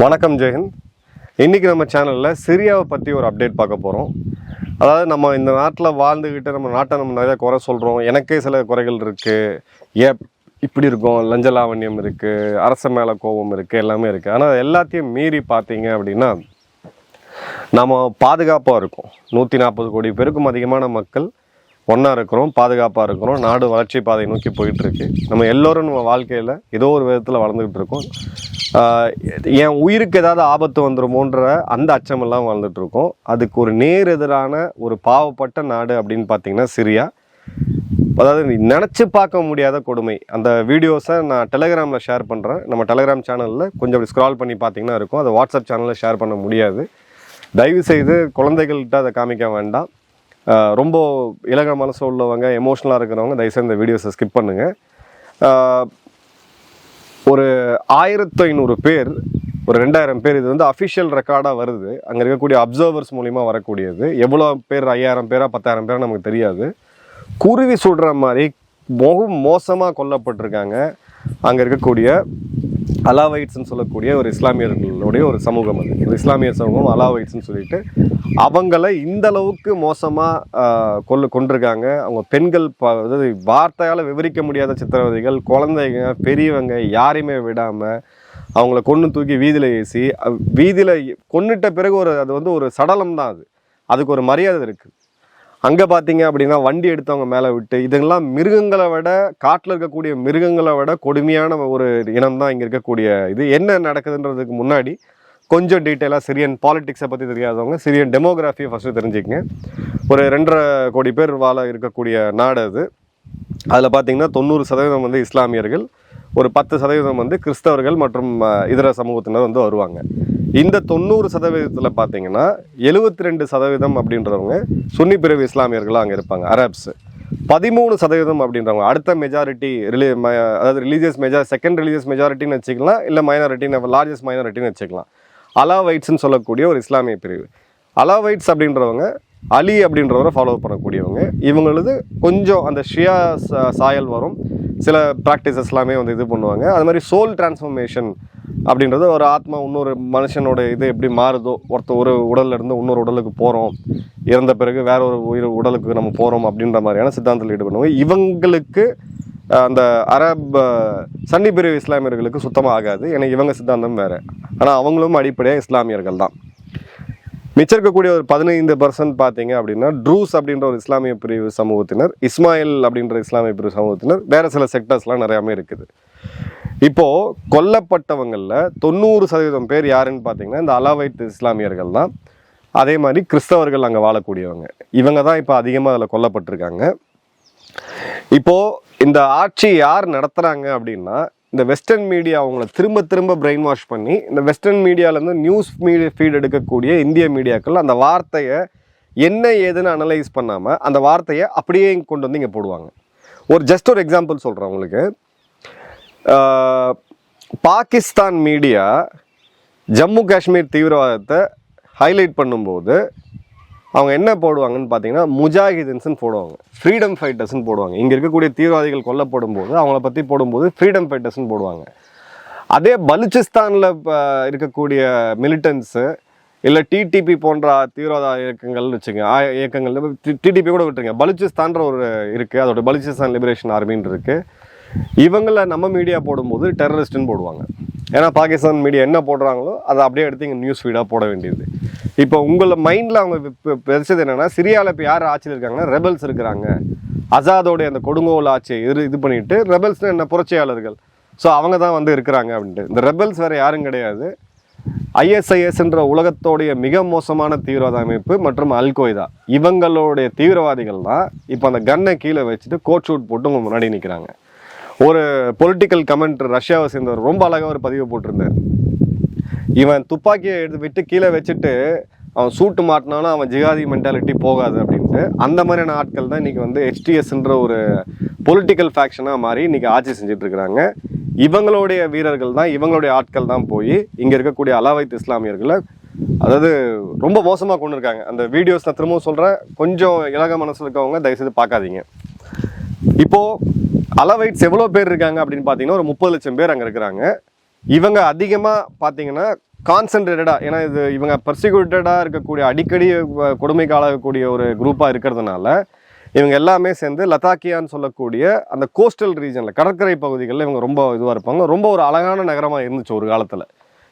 வணக்கம் ஜெயந்த் இன்னைக்கு நம்ம சேனலில் சிரியாவை பற்றி ஒரு அப்டேட் பார்க்க போகிறோம் அதாவது நம்ம இந்த நாட்டில் வாழ்ந்துக்கிட்டு நம்ம நாட்டை நம்ம நிறைய குறை சொல்கிறோம் எனக்கே சில குறைகள் இருக்குது ஏன் இப்படி இருக்கும்? லஞ்ச லாவண்யம் இருக்குது அரச மேலே கோபம் இருக்குது எல்லாமே இருக்குது ஆனால் எல்லாத்தையும் மீறி பார்த்தீங்க அப்படின்னா நம்ம பாதுகாப்பாக இருக்கோம். நூற்றி நாற்பது கோடி பேருக்கும் அதிகமான மக்கள் ஒன்றா இருக்கிறோம் பாதுகாப்பாக இருக்கிறோம். நாடு வளர்ச்சி பாதை நோக்கி போயிட்டுருக்கு நம்ம எல்லோரும் நம்ம வாழ்க்கையில் ஏதோ ஒரு விதத்தில் வளர்ந்துக்கிட்டு இருக்கோம். என் உயிருக்கு ஏதாவது ஆபத்து வந்துருமோன்ற அந்த அச்சமெல்லாம் வாழ்ந்துட்டு இருக்கோம் அதுக்கு ஒரு நேர் எதிரான ஒரு பாவப்பட்ட நாடு அப்படின்னு பார்த்தீங்கன்னா சிரியா. அதாவது நினச்சி பார்க்க முடியாத கொடுமை. அந்த வீடியோஸை நான் டெலகிராமில் ஷேர் பண்ணுறேன் நம்ம டெலகிராம் சேனலில் கொஞ்சம் அப்படி ஸ்க்ரால் பண்ணி பார்த்தீங்கன்னா இருக்கும். அதை வாட்ஸ்அப் சேனலில் ஷேர் பண்ண முடியாது. தயவு செய்து குழந்தைகள்கிட்ட அதை காமிக்க வேண்டாம். ரொம்ப இலக மனசு உள்ளவங்க எமோஷ்னலாக இருக்கிறவங்க தயவுசெய்து இந்த வீடியோஸை ஸ்கிப் பண்ணுங்கள் ஒரு ஆயிரத்து ஐநூறு பேர் ஒரு ரெண்டாயிரம் பேர் இது வந்து அஃபிஷியல் ரெக்கார்டாக வருது. அங்கே இருக்கக்கூடிய அப்சர்வர்ஸ் மூலிமா வரக்கூடியது. எவ்வளோ பேர் ஐயாயிரம் பேரா பத்தாயிரம் பேரா நமக்கு தெரியாது. குருவி சுடுற மாதிரி மிக மோசமாக கொல்லப்பட்டிருக்காங்க. அங்கே இருக்கக்கூடிய அலாவைட்ஸ்னு சொல்லக்கூடிய ஒரு இஸ்லாமியர்களுடைய ஒரு சமூகம் அது. ஒரு இஸ்லாமிய சமூகம் அலாவைட்ஸ்னு சொல்லிட்டு அவங்கள இந்த அளவுக்கு மோசமாக கொள்ளு கொண்டிருக்காங்க அவங்க பெண்கள் ப அதாவது வார்த்தையால் விவரிக்க முடியாத சித்திரவதைகள் குழந்தைங்க பெரியவங்க யாரையுமே விடாமல் அவங்கள கொன்று தூக்கி வீதியில் ஏசி வீதியில் கொன்னுட்ட பிறகு ஒரு அது வந்து ஒரு சடலம் தான் அது. அதுக்கு ஒரு மரியாதை இருக்குது அங்கே பார்த்தீங்க அப்படின்னா வண்டி எடுத்தவங்க மேலே விட்டு இதெல்லாம் மிருகங்களை விட காட்டில் இருக்கக்கூடிய மிருகங்களை விட கொடுமையான ஒரு இனம் தான் இங்கே இருக்கக்கூடிய இது. என்ன நடக்குதுன்றதுக்கு முன்னாடி கொஞ்சம் டீட்டெயிலாக சிரியன் பாலிட்டிக்ஸை பற்றி தெரியாதவங்க சிரியன் டெமோகிராஃபியை ஃபஸ்ட்டு தெரிஞ்சுக்கங்க. ஒரு ரெண்டரை கோடி பேர் வாழ இருக்கக்கூடிய நாடு அது. அதில் பார்த்திங்கன்னா தொண்ணூறு சதவீதம் வந்து இஸ்லாமியர்கள் ஒரு பத்து சதவீதம் வந்து கிறிஸ்தவர்கள் மற்றும் இதர சமூகத்தினர் வந்து வருவாங்க. இந்த தொண்ணூறு சதவீதத்தில் பார்த்தீங்கன்னா எழுபத்தி ரெண்டு சதவீதம் அப்படின்றவங்க சுன்னி பிரிவு இஸ்லாமியர்களாக அங்கே இருப்பாங்க அரப்ஸ் பதிமூணு சதவீதம் அப்படின்றவங்க அடுத்த மெஜாரிட்டி ரிலி ம- அதாவது ரிலீஜியஸ் மெஜா செகண்ட் ரிலீஜியஸ் மெஜாரிட்டின்னு வச்சுக்கலாம் இல்லை மைனாரிட்டின்னு லார்ஜஸ்ட் மைனாரிட்டின்னு வச்சுக்கலாம். அலாவைட்ஸ்னு சொல்லக்கூடிய ஒரு இஸ்லாமிய பிரிவு. அலாவைட்ஸ் அப்படின்றவங்க அலி அப்படின்றவரை ஃபாலோ பண்ணக்கூடியவங்க. இவங்களது கொஞ்சம் அந்த ஷியா சா- சாயல் வரும். சில ப்ராக்டிசஸ் எல்லாமே வந்து இது பண்ணுவாங்க. அது மாதிரி சோல் டிரான்ஸ்ஃபர்மேஷன் அப்படின்றது ஒரு ஆத்மா இன்னொரு மனுஷனோட இது எப்படி மாறுதோ ஒருத்த ஒரு உடல்ல இருந்து இன்னொரு உடலுக்கு போகிறோம் இறந்த பிறகு வேற ஒரு உயிர் உடலுக்கு நம்ம போகிறோம் அப்படின்ற மாதிரியான சித்தாந்தத்தில் ஈடுபடுவாங்க. இவங்களுக்கு அந்த அரப் சன்னி பிரிவு இஸ்லாமியர்களுக்கு சுத்தமாக ஆகாது. ஏன்னா இவங்க சித்தாந்தம் வேறு. ஆனால் அவங்களும் அடிப்படையாக இஸ்லாமியர்கள் தான். மிச்சம் இருக்கக்கூடிய ஒரு பதினைந்து பர்சன்ட் பார்த்தீங்க அப்படின்னா ட்ரூஸ் அப்படின்ற ஒரு இஸ்லாமிய பிரிவு சமூகத்தினர் இஸ்மாயில் அப்படின்ற இஸ்லாமிய பிரிவு சமூகத்தினர் வேறு சில செக்டர்ஸ்லாம் நிறையாமே இருக்குது. இப்போது கொல்லப்பட்டவங்களில் தொண்ணூறு சதவீதம் பேர் யாருன்னு பார்த்தீங்கன்னா இந்த அலாவைட் இஸ்லாமியர்கள் தான். அதே மாதிரி கிறிஸ்தவர்கள் அங்கே வாழக்கூடியவங்க. இவங்க தான் இப்போ அதிகமாக அதில் கொல்லப்பட்டிருக்காங்க. இப்போ இந்த ஆட்சி யார் நடத்துகிறாங்க அப்படின்னா இந்த வெஸ்டர்ன் மீடியா அவங்கள திரும்ப திரும்ப பிரெயின் வாஷ் பண்ணி இந்த வெஸ்டர்ன் மீடியாவிலேருந்து நியூஸ் மீடியா ஃபீட் எடுக்கக்கூடிய இந்திய மீடியாக்கள் அந்த வார்த்தையை என்ன ஏதுன்னு அனலைஸ் பண்ணாமல் அந்த வார்த்தையை அப்படியே இங்கே கொண்டு வந்து இங்கே போடுவாங்க. ஒரு ஜஸ்ட் ஒரு எக்ஸாம்பிள் சொல்கிறேன் உங்களுக்கு. பாகிஸ்தான் மீடியா ஜம்மு காஷ்மீர் தீவிரவாதத்தை ஹைலைட் பண்ணும்போது அவங்க என்ன போடுவாங்கன்னு பார்த்தீங்கன்னா முஜாஹிதின்ஸ்னு போடுவாங்க. ஃப்ரீடம் ஃபைட்டர்ஸ்னு போடுவாங்க. இங்கே இருக்கக்கூடிய தீவிரவாதிகள் கொல்லப்படும் போது அவங்கள பற்றி போடும்போது ஃப்ரீடம் ஃபைட்டர்ஸ்னு போடுவாங்க. அதே பலுச்சிஸ்தானில் இருக்கக்கூடிய மிலிட்டன்ஸு இல்லை டிடிபி போன்ற தீவிரவாத இயக்கங்கள்னு வச்சுங்க இயக்கங்கள் டிடிபி கூட விட்டுருங்க. பலுச்சிஸ்தான்ற ஒரு இருக்குது அதோட பலுச்சிஸ்தான் லிபரேஷன் ஆர்மின்னு இருக்குது இவங்கள நம்ம மீடியா போடும்போது டெரரிஸ்ட்டுன்னு போடுவாங்க. ஏன்னா பாகிஸ்தான் மீடியா என்ன போடுறாங்களோ அதை அப்படியே எடுத்து இங்கே நியூஸ் ஃபீடாக போட வேண்டியது. இப்போ உங்களை மைண்டில் அவங்க இப்ப பெருசது என்னென்னா சிரியாவில் இப்போ யார் ஆட்சியில் இருக்காங்கன்னா ரெபல்ஸ் இருக்கிறாங்க. அசாதோடைய அந்த கொடுங்கோல் ஆட்சியை இது இது பண்ணிட்டு ரெபல்ஸ்னு என்ன புரட்சியாளர்கள். ஸோ அவங்க தான் வந்து இருக்கிறாங்க அப்படின்ட்டு. இந்த ரெபல்ஸ் வேறு யாரும் கிடையாது. ஐஎஸ்ஐஎஸ்ன்ற உலகத்தோடைய மிக மோசமான தீவிரவாத அமைப்பு மற்றும் அல்கொய்தா. இவங்களுடைய தீவிரவாதிகள் தான் இப்போ அந்த கன்னை கீழே வச்சுட்டு கோட் ஷூட் போட்டு உங்கள் முன்னாடி நிற்கிறாங்க ஒரு பொலிட்டிக்கல் கமெண்ட் ரஷ்யாவை சேர்ந்தவர் ரொம்ப அழகாக ஒரு பதிவு போட்டிருந்தார். இவன் துப்பாக்கியை எடுத்து விட்டு கீழே வச்சுட்டு அவன் சூட்டு மாட்டினாலும் அவன் ஜிகாதி மென்டாலிட்டி போகாது அப்படின்ட்டு அந்த மாதிரியான ஆட்கள் தான் இன்னைக்கு வந்து ஹெச்டிஎஸ்ன்ற ஒரு பொலிட்டிக்கல் ஃபேக்ஷனாக மாறி இன்னைக்கு ஆட்சி செஞ்சுட்டு இருக்கிறாங்க இவங்களுடைய வீரர்கள் தான் இவங்களுடைய ஆட்கள் தான் போய் இங்கே இருக்கக்கூடிய அலாவைத் இஸ்லாமியர்களை அதாவது ரொம்ப மோசமாக கொண்டு இருக்காங்க அந்த வீடியோஸ் நான் திரும்பவும் சொல்கிறேன் கொஞ்சம் இலக மனசில் இருக்கவங்க தயவுசெய்து பார்க்காதீங்க. இப்போது அலவைட்ஸ் எவ்வளோ பேர் இருக்காங்க அப்படின்னு பார்த்தீங்கன்னா ஒரு முப்பது லட்சம் பேர் அங்கே இருக்கிறாங்க. இவங்க அதிகமாக பார்த்தீங்கன்னா கான்சன்ட்ரேட்டடாக ஏன்னா இது இவங்க பர்சிக்யூட்டடாக இருக்கக்கூடிய அடிக்கடி கொடுமைக்கு ஆளாகக்கூடிய ஒரு குரூப்பாக இருக்கிறதுனால இவங்க எல்லாமே சேர்ந்து லதாக்கியான்னு சொல்லக்கூடிய அந்த கோஸ்டல் ரீஜனில் கடற்கரை பகுதிகளில் இவங்க ரொம்ப இதுவாக இருப்பாங்க. ரொம்ப ஒரு அழகான நகரமாக இருந்துச்சு ஒரு காலத்தில்.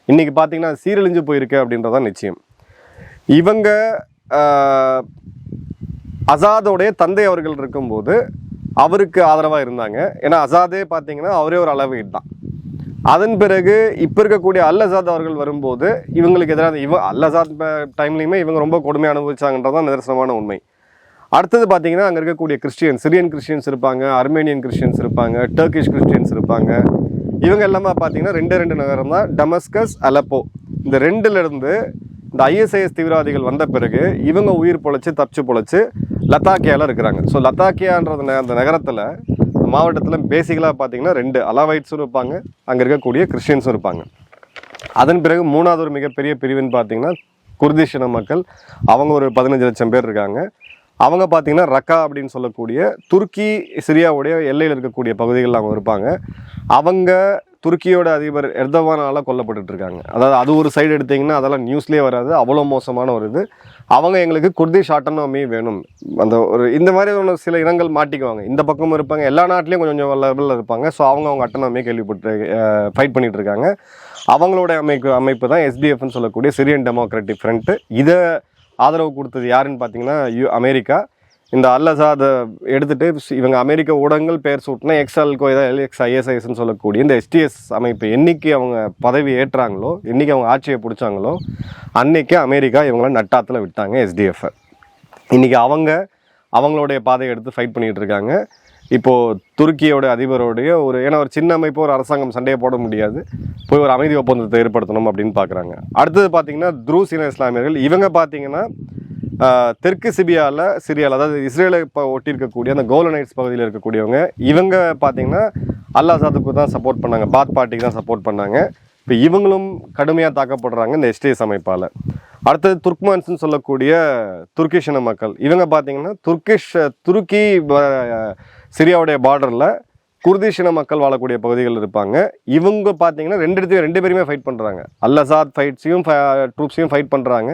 இன்றைக்கி பார்த்தீங்கன்னா சீரழிஞ்சு போயிருக்கு அப்படின்றதான் நிச்சயம். இவங்க அசாதோடைய தந்தை அவர்கள் இருக்கும்போது அவருக்கு ஆதரவாக இருந்தாங்க. ஏன்னா அசாதே பார்த்தீங்கன்னா அவரே ஒரு அளவு தான் அதன் பிறகு இப்போ இருக்கக்கூடிய அல்லசாத் அவர்கள் வரும்போது இவங்களுக்கு எதிராக இவ அல்லசாத் டைம்லையுமே இவங்க ரொம்ப கொடுமை அனுபவிச்சாங்கன்றதான் நிதர்சனமான உண்மை. அடுத்தது பார்த்தீங்கன்னா அங்கே இருக்கக்கூடிய கிறிஸ்டியன் சிரியன் கிறிஸ்டியன்ஸ் இருப்பாங்க அர்மேனியன் கிறிஸ்டியன்ஸ் இருப்பாங்க டர்க்கிஷ் கிறிஸ்டியன்ஸ் இருப்பாங்க. இவங்க எல்லாமே பார்த்தீங்கன்னா ரெண்டு ரெண்டு நகரம் தான் டமஸ்கஸ் அலப்போ இந்த ரெண்டுலேருந்து இந்த ஐஎஸ்ஐஎஸ் தீவிரவாதிகள் வந்த பிறகு இவங்க உயிர் பொழைச்சி தப்பிச்சு பொழைச்சி லத்தாக்கியாவில் இருக்கிறாங்க. ஸோ லத்தாக்கியான்றது ந- அந்த நகரத்தில் மாவட்டத்தில் பேசிக்கலாக பார்த்தீங்கன்னா ரெண்டு அலாவைட்ஸும் இருப்பாங்க. அங்கே இருக்கக்கூடிய கிறிஸ்டியன்ஸும் இருப்பாங்க. அதன் பிறகு மூணாவது ஒரு மிகப்பெரிய பிரிவுன்னு பார்த்தீங்கன்னா குர்திஷ் இன மக்கள். அவங்க ஒரு பதினஞ்சு லட்சம் பேர் இருக்காங்க. அவங்க பார்த்தீங்கன்னா ரக்கா அப்படின்னு சொல்லக்கூடிய துருக்கி சிரியாவுடைய எல்லையில் இருக்கக்கூடிய பகுதிகளில் அவங்க இருப்பாங்க. அவங்க துருக்கியோட அதிபர் எர்தவானால் கொல்லப்பட்டு இருக்காங்க அதாவது அது ஒரு சைடு எடுத்தீங்கன்னா அதெல்லாம் நியூஸ்லேயே வராது. அவ்வளோ மோசமான ஒரு இது. அவங்க எங்களுக்கு குர்திஷ் ஆட்டோனமி வேணும். அந்த ஒரு இந்த மாதிரி ஒன்று சில இனங்கள் மாட்டிக்குவாங்க. இந்த பக்கமும் இருப்பாங்க. எல்லா நாட்டிலையும் கொஞ்சம் கொஞ்சம் லெவலில் இருப்பாங்க. ஸோ அவங்க அவங்க அட்டனமியை கேள்விப்பட்டு ஃபைட் பண்ணிகிட்டு இருக்காங்க அவங்களோட அமைப்பு அமைப்பு தான் எஸ்டிஎஃப்னு சொல்லக்கூடிய சிரியன் டெமோக்ராட்டிக் ஃப்ரண்ட்டு இதை ஆதரவு கொடுத்தது யாருன்னு பார்த்தீங்கன்னா யூ அமெரிக்கா. இந்த அல்லசாதை எடுத்துட்டு இவங்க அமெரிக்க ஊடகங்கள் பேர் சூட்டினா எக்ஸ்எல் கோயதா எல்எக்ஸ் ஐஎஸ்ஐஎஸ்ன்னு சொல்லக்கூடிய இந்த எஸ்டிஎஸ் அமைப்பு என்றைக்கு அவங்க பதவி ஏற்றாங்களோ என்னைக்கு அவங்க ஆட்சியை பிடிச்சாங்களோ அன்னைக்கு அமெரிக்கா இவங்கள நட்டாத்தில் விட்டாங்க எஸ்டிஎஃப் இன்னைக்கு அவங்க அவங்களுடைய பாதையை எடுத்து ஃபைட் பண்ணிட்டு இருக்காங்க. இப்போ துருக்கியோட அதிபரோடைய ஒரு ஏன்னா ஒரு சின்ன அமைப்பு ஒரு அரசாங்கம் சண்டையை போட முடியாது. போய் ஒரு அமைதி ஒப்பந்தத்தை ஏற்படுத்தணும் அப்படின்னு பார்க்குறாங்க அடுத்தது பார்த்திங்கன்னா த்ரூஸ் இன இஸ்லாமியர்கள். இவங்க பார்த்தீங்கன்னா தெற்கு சிபியாவில் சிரியாவில் அதாவது இஸ்ரேலை இப்போ ஒட்டி இருக்கக்கூடிய அந்த கோலனைட்ஸ் பகுதியில் இருக்கக்கூடியவங்க இவங்க பார்த்தீங்கன்னா அல்லாசாதுக்கு தான் சப்போர்ட் பண்ணாங்க பாத் பார்ட்டிக்கு தான் சப்போர்ட் பண்ணாங்க. இப்போ இவங்களும் கடுமையாக தாக்கப்படுறாங்க இந்த எஸ்டிஎஸ் அமைப்பால். அடுத்தது துர்க்மான்ஸ்னு சொல்லக்கூடிய துர்க்கிஷ் இன மக்கள். இவங்க பார்த்தீங்கன்னா துர்க்கிஷ் துருக்கி சிரியாவுடைய பார்டரில் குர்திஷ் இன மக்கள் வாழக்கூடிய பகுதிகள் இருப்பாங்க. இவங்க பார்த்தீங்கன்னா ரெண்டு இடத்தையும் ரெண்டு பேருமே ஃபைட் பண்ணுறாங்க அல்லசாத் ஃபைட்ஸையும் ட்ரூப்ஸையும் ஃபைட் பண்ணுறாங்க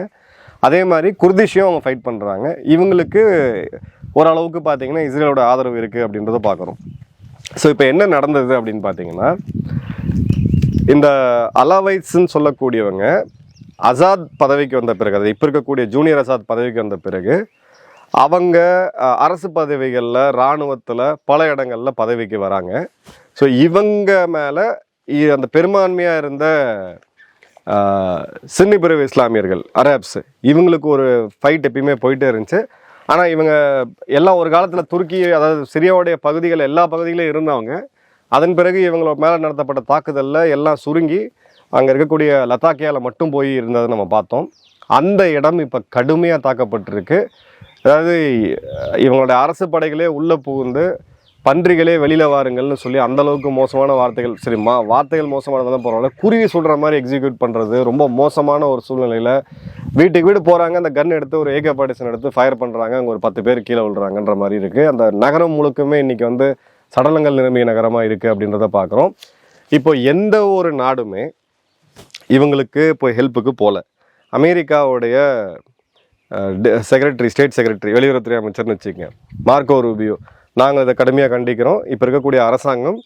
அதே மாதிரி குர்திஷையும் அவங்க ஃபைட் பண்ணுறாங்க இவங்களுக்கு ஓரளவுக்கு பார்த்தீங்கன்னா இஸ்ரேலோட ஆதரவு இருக்குது அப்படின்றத பார்க்குறோம் ஸோ இப்போ என்ன நடந்தது அப்படின்னு பார்த்தீங்கன்னா இந்த அலாவைட்ஸ்ன்னு சொல்லக்கூடியவங்க அசாத் பதவிக்கு வந்த பிறகு அது இப்போ இருக்கக்கூடிய ஜூனியர் அசாத் பதவிக்கு வந்த பிறகு அவங்க அரசு பதவிகளில் இராணுவத்தில் பல இடங்களில் பதவிக்கு வராங்க. ஸோ இவங்க மேலே அந்த பெரும்பான்மையாக இருந்த சின்னி பிரிவு இஸ்லாமியர்கள் அரேப்ஸ் இவங்களுக்கு ஒரு ஃபைட் எப்பயுமே போயிட்டே இருந்துச்சு. ஆனால் இவங்க எல்லாம் ஒரு காலத்தில் துருக்கி அதாவது சிரியாவுடைய பகுதிகள் எல்லா பகுதியிலும் இருந்தவங்க. அதன் பிறகு இவங்களோட மேலே நடத்தப்பட்ட தாக்குதலில் எல்லாம் சுருங்கி அங்கே இருக்கக்கூடிய லத்தாக்கியாவில் மட்டும் போய் இருந்ததை நம்ம பார்த்தோம். அந்த இடம் இப்போ கடுமையாக தாக்கப்பட்டிருக்கு. அதாவது இவங்களுடைய இவங்களோட அரசு படைகளே உள்ளே புகுந்து பன்றிகளே வெளியில் வாருங்கள்னு சொல்லி அந்தளவுக்கு மோசமான வார்த்தைகள் சரிம்மா வார்த்தைகள் மோசமானதெல்லாம் பரவாயில்ல குருவி சொல்கிற மாதிரி எக்ஸிக்யூட் பண்ணுறது ரொம்ப மோசமான ஒரு சூழ்நிலையில் வீட்டுக்கு வீடு போகிறாங்க அந்த கன் எடுத்து ஒரு ஏகே பார்ட்டிஷன் எடுத்து ஃபயர் பண்ணுறாங்க அங்கே ஒரு பத்து பேர் கீழே விழுறாங்கன்ற மாதிரி இருக்குது அந்த நகரம் முழுக்குமே இன்றைக்கி வந்து சடலங்கள் நிரம்பிய நகரமாக இருக்குது அப்படின்றத பார்க்குறோம் இப்போ எந்த ஒரு நாடுமே இவங்களுக்கு இப்போ ஹெல்ப்புக்கு போகல அமெரிக்காவுடைய செக்ரட்டரி ஸ்டேட் செக்ரட்டரி வெளியுறவுத்துறை அமைச்சர்னு வச்சுக்கோங்க மார்க்கோ ரூபியோ நாங்கள் இதை கடுமையாக கண்டிக்கிறோம். இப்போ இருக்கக்கூடிய அரசாங்கம்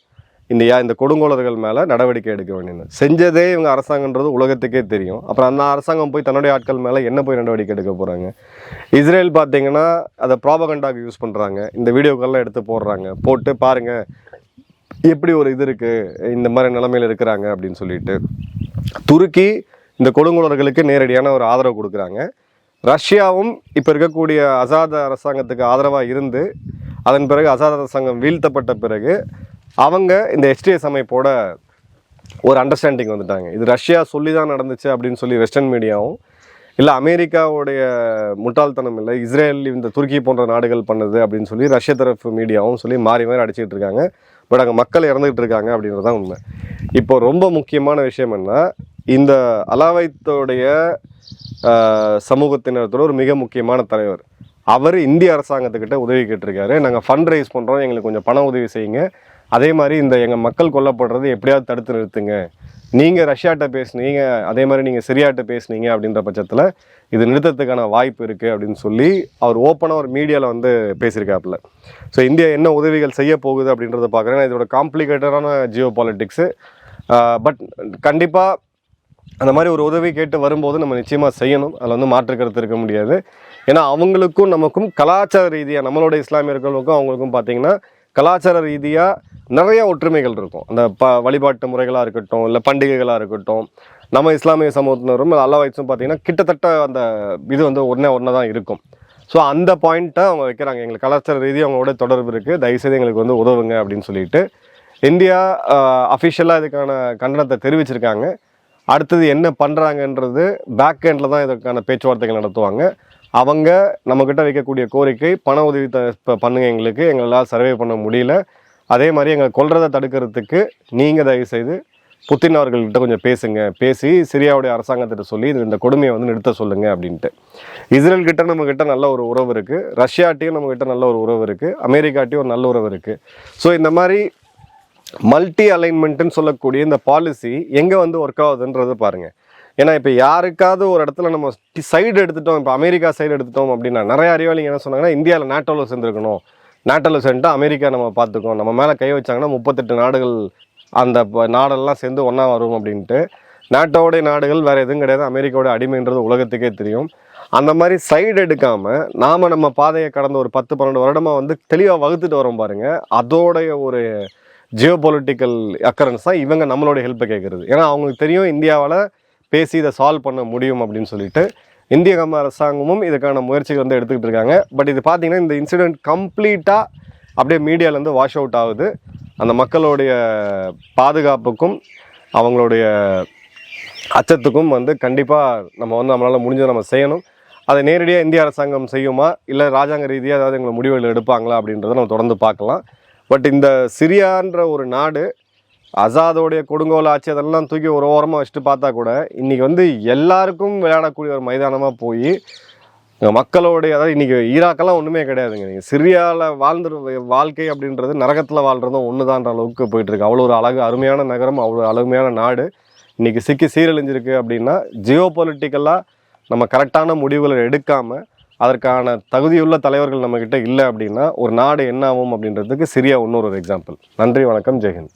இந்த யா இந்த கொடுங்கோலர்கள் மேலே நடவடிக்கை எடுக்க வேண்டியது செஞ்சதே இவங்க அரசாங்கன்றது உலகத்துக்கே தெரியும். அப்புறம் அந்த அரசாங்கம் போய் தன்னுடைய ஆட்கள் மேலே என்ன போய் நடவடிக்கை எடுக்க போகிறாங்க இஸ்ரேல் பார்த்தீங்கன்னா அதை ப்ராபகண்டாக்கு யூஸ் பண்ணுறாங்க இந்த வீடியோக்கள்லாம் எடுத்து போடுறாங்க. போட்டு பாருங்கள் எப்படி ஒரு இது இருக்குது இந்த மாதிரி நிலைமையில் இருக்கிறாங்க அப்படின்னு சொல்லிட்டு. துருக்கி இந்த கொடுங்குளர்களுக்கு நேரடியான ஒரு ஆதரவு கொடுக்குறாங்க. ரஷ்யாவும் இப்போ இருக்கக்கூடிய அசாத அரசாங்கத்துக்கு ஆதரவாக இருந்து அதன் பிறகு அசாதார சங்கம் வீழ்த்தப்பட்ட பிறகு அவங்க இந்த எஸ்டிஎஸ் அமைப்போட ஒரு அண்டர்ஸ்டாண்டிங் வந்துட்டாங்க. இது ரஷ்யா சொல்லி தான் நடந்துச்சு அப்படின்னு சொல்லி வெஸ்டர்ன் மீடியாவும் இல்லை அமெரிக்காவுடைய முட்டாள்தனம் இல்லை இஸ்ரேல் இந்த துருக்கி போன்ற நாடுகள் பண்ணுது அப்படின்னு சொல்லி ரஷ்ய தரப்பு மீடியாவும் சொல்லி மாறி மாறி அடிச்சிக்கிட்டு இருக்காங்க. பட் அங்கே மக்கள் இறந்துகிட்டு இருக்காங்க அப்படின்றது தான் உண்மை. இப்போ ரொம்ப முக்கியமான விஷயம் என்ன இந்த அலாவைத்தோடைய சமூகத்தினத்தோட ஒரு மிக முக்கியமான தலைவர். அவர் இந்திய அரசாங்கத்துக்கிட்ட உதவி கேட்டிருக்காரு. நாங்கள் ஃபண்ட் ரைஸ் பண்ணுறோம் எங்களுக்கு கொஞ்சம் பண உதவி செய்யுங்க. அதே மாதிரி இந்த எங்கள் மக்கள் கொல்லப்படுறது எப்படியாவது தடுத்து நிறுத்துங்க. நீங்கள் ரஷ்யாட்ட பேசுனீங்க. அதே மாதிரி நீங்கள் சிரியாட்ட பேசுனீங்க அப்படின்ற பட்சத்தில் இது நிறுத்தத்துக்கான வாய்ப்பு இருக்குது அப்படின்னு சொல்லி அவர் ஓப்பனாக ஒரு மீடியாவில் வந்து பேசியிருக்காப்புல. ஸோ இந்தியா என்ன உதவிகள் செய்ய போகுது அப்படின்றத பார்க்குறேன். இதோட காம்ப்ளிகேட்டடான ஜியோ பாலிட்டிக்ஸு பட் கண்டிப்பாக அந்த மாதிரி ஒரு உதவி கேட்டு வரும்போது நம்ம நிச்சயமாக செய்யணும். அதில் வந்து மாற்று கருத்து இருக்க முடியாது. ஏன்னா அவங்களுக்கும் நமக்கும் கலாச்சார ரீதியாக நம்மளோட இஸ்லாமியர்களுக்கும் அவங்களுக்கும் பார்த்தீங்கன்னா கலாச்சார ரீதியாக நிறையா ஒற்றுமைகள் இருக்கும். அந்த ப வழிபாட்டு முறைகளாக இருக்கட்டும் இல்லை பண்டிகைகளாக இருக்கட்டும் நம்ம இஸ்லாமிய சமூகத்தினரும் அல்லா வயசும் பார்த்தீங்கன்னா கிட்டத்தட்ட அந்த இது வந்து ஒன்றே ஒன்றா தான் இருக்கும். ஸோ அந்த பாயிண்ட்டை அவங்க வைக்கிறாங்க. எங்களுக்கு கலாச்சார ரீதியாக அவங்களோட தொடர்பு இருக்குது தயவுசெய்து எங்களுக்கு வந்து உதவுங்க அப்படின்னு சொல்லிட்டு இந்தியா அஃபிஷியலாக இதுக்கான கண்டனத்தை தெரிவிச்சிருக்காங்க. அடுத்தது என்ன பண்ணுறாங்கன்றது பேக் எண்டில் தான் இதற்கான பேச்சுவார்த்தைகள் நடத்துவாங்க. அவங்க நம்மக்கிட்ட வைக்கக்கூடிய கோரிக்கை பண உதவி த பண்ணுங்க எங்களுக்கு. எங்களால் சர்வே பண்ண முடியல. அதே மாதிரி எங்களை கொல்றதை தடுக்கிறதுக்கு நீங்கள் தயவுசெய்து புத்தின் அவர்கள்கிட்ட கொஞ்சம் பேசுங்க. பேசி சிரியாவுடைய அரசாங்கத்திட்ட சொல்லி இது இந்த கொடுமையை வந்து நிறுத்த சொல்லுங்க அப்படின்ட்டு. இஸ்ரேல் கிட்ட நம்ம கிட்ட நல்ல ஒரு உறவு இருக்கு. ரஷ்யாட்டையும் நம்ம கிட்ட நல்ல ஒரு உறவு இருக்கு. அமெரிக்காட்டையும் ஒரு நல்ல உறவு இருக்கு. ஸோ இந்த மாதிரி மல்டி அலைன்மெண்ட்னு சொல்லக்கூடிய இந்த பாலிசி எங்கே வந்து ஒர்க் ஆகுதுன்றதை பாருங்கள் ஏன்னா இப்போ யாருக்காவது ஒரு இடத்துல நம்ம சைடு எடுத்துட்டோம் இப்போ அமெரிக்கா சைடு எடுத்துட்டோம் அப்படின்னா நிறைய அறிவாளிங்க என்ன சொன்னாங்கன்னா இந்தியாவில் நாட்டோவில் சேர்ந்துருக்கணும். நாட்டோவில் சேர்ந்துட்டு அமெரிக்கா நம்ம பார்த்துக்கோம். நம்ம மேலே கை வச்சாங்கன்னா முப்பத்தெட்டு நாடுகள் அந்த ப- நாடெல்லாம் சேர்ந்து ஒன்றா வரும் அப்படின்ட்டு. நாட்டோடைய நாடுகள் வேறு எதுவும் கிடையாது. அமெரிக்காவோட அடிமைன்றது உலகத்துக்கே தெரியும். அந்த மாதிரி சைடு எடுக்காமல் நாம் நம்ம பாதையை கடந்த ஒரு பத்து பன்னெண்டு வருடமாக வந்து தெளிவாக வகுத்துட்டு வரோம் பாருங்கள் அதோடைய ஒரு ஜியோ பொலிட்டிக்கல் அக்கரன்ஸ் தான் இவங்க நம்மளோட ஹெல்ப்பை கேட்குறது ஏன்னா அவங்களுக்கு தெரியும் இந்தியாவால் பேசி இதை சால்வ் பண்ண முடியும் அப்படின்னு சொல்லிட்டு இந்திய கம்ம அரசாங்கமும் இதுக்கான முயற்சிகள் வந்து எடுத்துக்கிட்டு இருக்காங்க. பட் இது பார்த்தீங்கன்னா இந்த இன்சிடென்ட் கம்ப்ளீட்டாக அப்படியே மீடியாவிலேருந்து வாஷ் அவுட் ஆகுது. அந்த மக்களுடைய பாதுகாப்புக்கும் அவங்களுடைய அச்சத்துக்கும் வந்து கண்டிப்பாக நம்ம வந்து நம்மளால் முடிஞ்சதை நம்ம செய்யணும். அதை நேரடியாக இந்திய அரசாங்கம் செய்யுமா? இல்லை ராஜாங்க ரீதியாக ஏதாவது எங்களை முடிவுகள் எடுப்பாங்களா அப்படின்றத நம்ம தொடர்ந்து பார்க்கலாம். பட் இந்த சிரியான்ற ஒரு நாடு அசாதோடைய கொடுங்கோல் ஆட்சி அதெல்லாம் தூக்கி ஒரு ஓரமாக வச்சுட்டு பார்த்தா கூட இன்றைக்கி வந்து எல்லாருக்கும் விளையாடக்கூடிய ஒரு மைதானமாக போய் மக்களோடைய மக்களுடைய அதாவது இன்றைக்கி ஈராக்கெல்லாம் ஒன்றுமே கிடையாதுங்க. நீங்கள் சிரியாவில் வாழ்ந்துரு வாழ்க்கை அப்படின்றது நரகத்தில் வாழ்கிறதும் ஒன்று தான்ற அளவுக்கு போயிட்டுருக்கு. அவ்வளோ ஒரு அழகு அருமையான நகரம் அவ்வளோ அழகுமையான நாடு. இன்றைக்கி சிக்கி சீரழிஞ்சிருக்கு அப்படின்னா ஜியோ பொலிட்டிக்கலாக நம்ம கரெக்டான முடிவுகளை எடுக்காமல் அதற்கான தகுதியுள்ள தலைவர்கள் நம்மக்கிட்ட இல்லை அப்படின்னா ஒரு நாடு என்ன ஆகும் அப்படின்றதுக்கு சிரியா இன்னொரு எக்ஸாம்பிள் நன்றி வணக்கம் ஜெயஹிந்த்